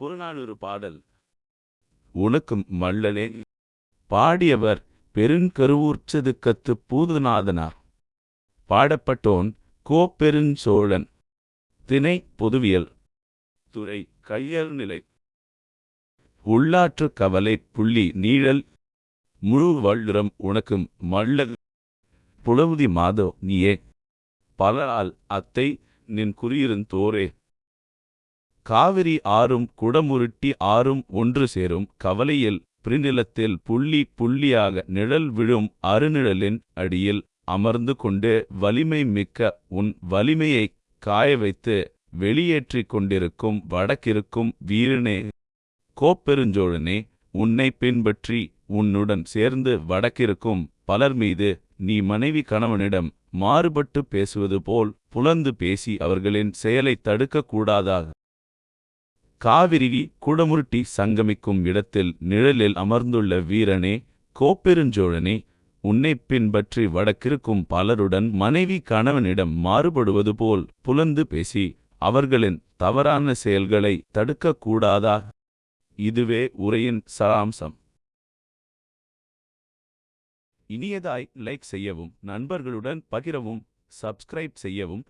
புறநானூறு பாடல். உனக்கும் மள்ளலே பாடியவர் பெருங்கருவூர்ச்சதுக்கத்து பூதுநாதனார். பாடப்பட்டோன் கோப்பெருஞ்சோழன் திணை பொதுவியல். துறை கையல் நிலை. உள்ளாற்று கவலை புள்ளி நீழல். முழு வள்ளுரம் உனக்கும் மள்ளல். புலவுதி மாதோ நீயே. பலரால் அத்தை நின் குறியிருந்தோரே காவிரி ஆறும் குடமுருட்டி ஆறும் ஒன்று சேரும் கவலையில் பிரிநிலத்தில் புள்ளி புள்ளியாக நிழல் விழும் அருநிழலின் அடியில் அமர்ந்து கொண்டு வலிமை மிக்க உன் வலிமையைக் காய வைத்து வெளியேற்றிக் கொண்டிருக்கும் வடக்கிருக்கும் வீரனே கோப்பெருஞ்சோழனே உன்னை பின்பற்றி உன்னுடன் சேர்ந்து வடக்கிருக்கும் பலர் மீது நீ மனைவி கணவனிடம் மாறுபட்டு பேசுவது போல் புலந்து பேசி அவர்களின் செயலைத் தடுக்கக் கூடாதாக காவிரி குடமுருட்டி சங்கமிக்கும் இடத்தில் நிழலில் அமர்ந்துள்ள வீரனே கோப்பெருஞ்சோழனே உன்னைப் பின்பற்றி வடக்கிருக்கும் பலருடன் மனைவி கணவனிடம் மாறுபடுவது போல் புலந்து பேசி அவர்களின் தவறான செயல்களை தடுக்கக்கூடாதா? இதுவே உரையின் சாராம்சம். இனியதாய் லைக் செய்யவும் நண்பர்களுடன் பகிரவும் சப்ஸ்கிரைப் செய்யவும்